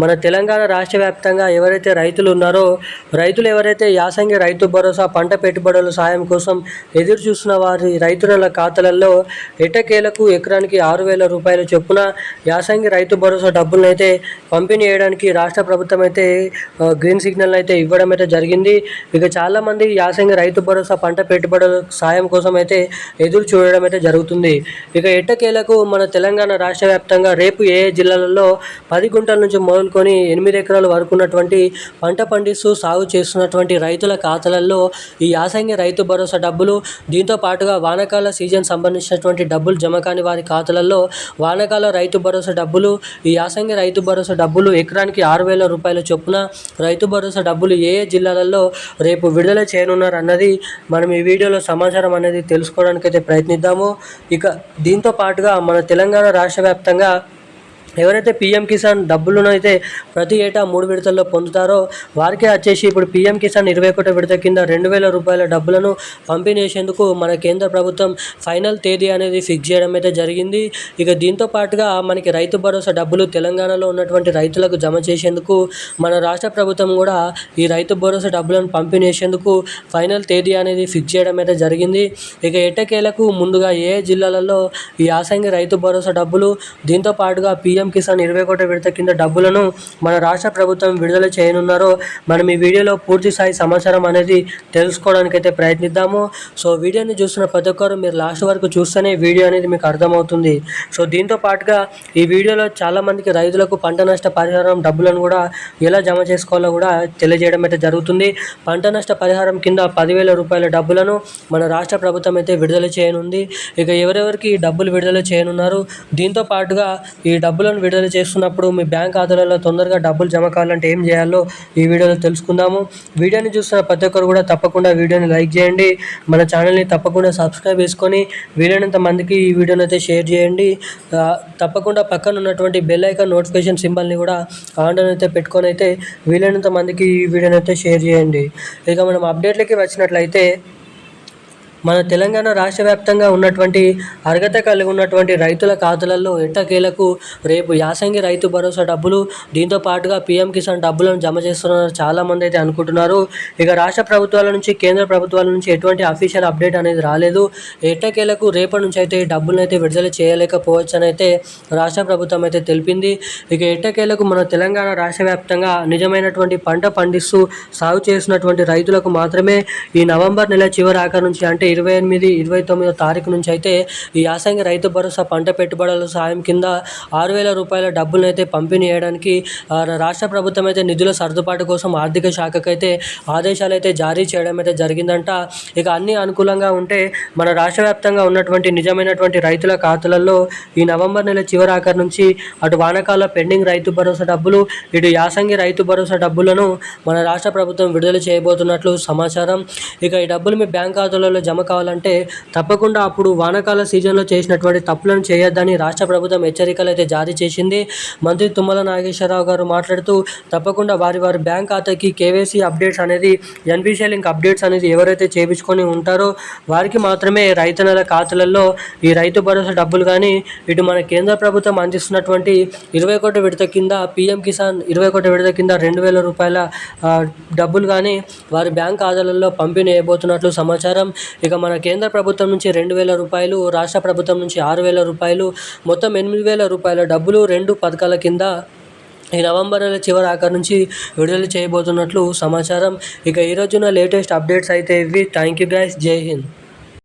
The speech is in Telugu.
మన తెలంగాణ రాష్ట్ర వ్యాప్తంగా ఎవరైతే రైతులు ఉన్నారో రైతులు ఎవరైతే యాసంగి రైతు భరోసా పంట పెట్టుబడుల సాయం కోసం ఎదురు చూస్తున్న వారి రైతుల ఖాతాలలో ఎట్టకేలకు ఎకరానికి ఆరు వేల రూపాయల చొప్పున యాసంగి రైతు భరోసా డబ్బులను అయితే పంపిణీ చేయడానికి రాష్ట్ర ప్రభుత్వం అయితే గ్రీన్ సిగ్నల్ అయితే ఇవ్వడం అయితే జరిగింది. ఇక చాలామంది యాసంగి రైతు భరోసా పంట పెట్టుబడుల సాయం కోసం అయితే ఎదురు చూడడం అయితే జరుగుతుంది. ఇక ఎట్టకేలకు మన తెలంగాణ రాష్ట్ర వ్యాప్తంగా రేపు ఏ జిల్లాలలో పది గుంటల నుంచి మొదలుకొని ఎనిమిది ఎకరాల వరకు ఉన్నటువంటి పంట పండిస్తూ సాగు చేస్తున్నటువంటి రైతుల ఖాతాలలో ఈ యాసంగి రైతు భరోసా డబ్బులు దీంతో పాటుగా వానకాల సీజన్ సంబంధించినటువంటి డబ్బులు జమ కాని వారి ఖాతాలలో వానకాల రైతు భరోసా డబ్బులు ఈ యాసంగి రైతు భరోసా డబ్బులు ఎకరానికి ఆరు వేల రూపాయల చొప్పున రైతు భరోసా డబ్బులు ఏ ఏ జిల్లాలలో రేపు విడుదల చేయనున్నారు అన్నది మనం ఈ వీడియోలో సమాచారం అనేది తెలుసుకోవడానికి అయితే ప్రయత్నిద్దాము. ఇక దీంతో పాటుగా మన తెలంగాణ రాష్ట్ర వ్యాప్తంగా ఎవరైతే పీఎం కిసాన్ డబ్బులను అయితే ప్రతి ఏటా మూడు విడతల్లో పొందుతారో వారికే వచ్చేసి ఇప్పుడు పీఎం కిసాన్ ఇరవై ఒకటో విడత కింద రెండు వేల రూపాయల డబ్బులను పంపిణీ చేసేందుకు మన కేంద్ర ప్రభుత్వం ఫైనల్ తేదీ అనేది ఫిక్స్ చేయడం అయితే జరిగింది. ఇక దీంతో పాటుగా మనకి రైతు భరోసా డబ్బులు తెలంగాణలో ఉన్నటువంటి రైతులకు జమ చేసేందుకు మన రాష్ట్ర ప్రభుత్వం కూడా ఈ రైతు భరోసా డబ్బులను పంపిణీ చేసేందుకు ఫైనల్ తేదీ అనేది ఫిక్స్ చేయడం అయితే జరిగింది. ఇక ఎట్టకేలకు ముందుగా ఏ జిల్లాలలో ఈ యాసంగి రైతు భరోసా డబ్బులు దీంతో పాటుగా పిఎం కిసాన్ ఇరవై కోట్ల విడత కింద డబ్బులను మన రాష్ట్ర ప్రభుత్వం విడుదల చేయనున్నారో మనం ఈ వీడియోలో పూర్తి స్థాయి సమాచారం అనేది తెలుసుకోవడానికి అయితే ప్రయత్నిద్దాము. సో వీడియోని చూస్తున్న ప్రతి ఒక్కరు మీరు లాస్ట్ వరకు చూస్తేనే వీడియో అనేది మీకు అర్థమవుతుంది. సో దీంతో పాటుగా ఈ వీడియోలో చాలామందికి రైతులకు పంట నష్ట పరిహారం డబ్బులను కూడా ఎలా జమ చేసుకోవాలో కూడా తెలియజేయడం అయితే జరుగుతుంది. పంట నష్ట పరిహారం కింద పదివేల రూపాయల డబ్బులను మన రాష్ట్ర ప్రభుత్వం అయితే విడుదల చేయనుంది. ఇక ఎవరెవరికి ఈ డబ్బులు విడుదల చేయనున్నారు? దీంతో పాటుగా ఈ డబ్బులు డబ్బులను విడుదల చేస్తున్నప్పుడు మీ బ్యాంక్ ఖాతాలలో తొందరగా డబ్బులు జమ కావాలంటే ఏం చేయాలో ఈ వీడియోలో తెలుసుకుందాము. వీడియోని చూస్తున్న ప్రతి ఒక్కరు కూడా తప్పకుండా వీడియోని లైక్ చేయండి. మన ఛానల్ని తప్పకుండా సబ్స్క్రైబ్ చేసుకొని వీలైనంత మందికి ఈ వీడియోని అయితే షేర్ చేయండి. తప్పకుండా పక్కన ఉన్నటువంటి బెల్ ఐకాన్ నోటిఫికేషన్ సింబల్ని కూడా ఆన్లో అయితే పెట్టుకొని అయితే వీలైనంత మందికి ఈ వీడియోని అయితే షేర్ చేయండి. ఇక మనం అప్డేట్లకి వచ్చినట్లయితే మన తెలంగాణ రాష్ట్ర వ్యాప్తంగా ఉన్నటువంటి అర్హత కలిగి ఉన్నటువంటి రైతుల ఖాతాలలో ఎట్టకేలకు రేపు యాసంగి రైతు భరోసా డబ్బులు దీంతో పాటుగా పీఎం కిసాన్ డబ్బులను జమ చేస్తున్నారు చాలామంది అయితే అనుకుంటున్నారు. ఇక రాష్ట్ర ప్రభుత్వాల నుంచి కేంద్ర ప్రభుత్వాల నుంచి ఎటువంటి అఫీషియల్ అప్డేట్ అనేది రాలేదు. ఎట్టకేలకు రేపటి నుంచి అయితే ఈ డబ్బులను అయితే విడుదల చేయలేకపోవచ్చు అని అయితే రాష్ట్ర ప్రభుత్వం అయితే తెలిపింది. ఇక ఎట్టకేలకు మన తెలంగాణ రాష్ట్ర వ్యాప్తంగా నిజమైనటువంటి పంట పండిస్తూ సాగు చేసినటువంటి రైతులకు మాత్రమే ఈ నవంబర్ నెల చివరి ఆఖరి నుంచి అంటే ఇరవై ఎనిమిది ఇరవై తొమ్మిదో తారీఖు నుంచి అయితే ఈ యాసంగి రైతు భరోసా పంట పెట్టుబడుల సాయం కింద ఆరు వేల రూపాయల డబ్బులను అయితే పంపిణీ చేయడానికి రాష్ట్ర ప్రభుత్వం అయితే నిధుల సర్దుబాటు కోసం ఆర్థిక శాఖకు అయితే ఆదేశాలు అయితే జారీ చేయడం అయితే జరిగిందంట. ఇక అన్ని అనుకూలంగా ఉంటే మన రాష్ట్ర వ్యాప్తంగా ఉన్నటువంటి నిజమైనటువంటి రైతుల ఖాతాలలో ఈ నవంబర్ నెల చివరి ఆఖరి నుంచి అటు వానకాల పెండింగ్ రైతు భరోసా డబ్బులు ఇటు యాసంగి రైతు భరోసా డబ్బులను మన రాష్ట్ర ప్రభుత్వం విడుదల చేయబోతున్నట్లు సమాచారం. ఇక ఈ డబ్బులు మీ బ్యాంక్ ఖాతాలలో జమ కావాలంటే తప్పకుండా అప్పుడు వానకాల సీజన్లో చేసినటువంటి తప్పులను చేయొద్దని రాష్ట్ర ప్రభుత్వం హెచ్చరికలు అయితే జారీ చేసింది. మంత్రి తుమ్మల నాగేశ్వరరావు గారు మాట్లాడుతూ తప్పకుండా వారి వారి బ్యాంక్ ఖాతాకి కేవైసీ అప్డేట్స్ అనేది ఎన్పిసిఐ లింక్ అప్డేట్స్ అనేది ఎవరైతే చేయించుకొని ఉంటారో వారికి మాత్రమే రైతన్నల ఖాతాలలో ఈ రైతు భరోసా డబ్బులు కానీ ఇటు మన కేంద్ర ప్రభుత్వం అందిస్తున్నటువంటి ఇరవై ఒకటి విడత కింద పీఎం కిసాన్ ఇరవై ఒకటి విడత కింద రెండు వేల రూపాయల డబ్బులు కానీ వారి బ్యాంక్ ఖాతాలలో పంపిణీ చేయబోతున్నట్లు సమాచారం. ఇక మన కేంద్ర ప్రభుత్వం నుంచి రెండు వేల రూపాయలు రాష్ట్ర ప్రభుత్వం నుంచి ఆరు వేల రూపాయలు మొత్తం ఎనిమిది వేల రూపాయల డబ్బులు రెండు పథకాల కింద ఈ నవంబర్ నెల చివరి ఆఖరి నుంచి విడుదల చేయబోతున్నట్లు సమాచారం. ఇక ఈ రోజున లేటెస్ట్ అప్డేట్స్ అయితే ఇవి. థ్యాంక్ యూ గైస్ జై హింద్.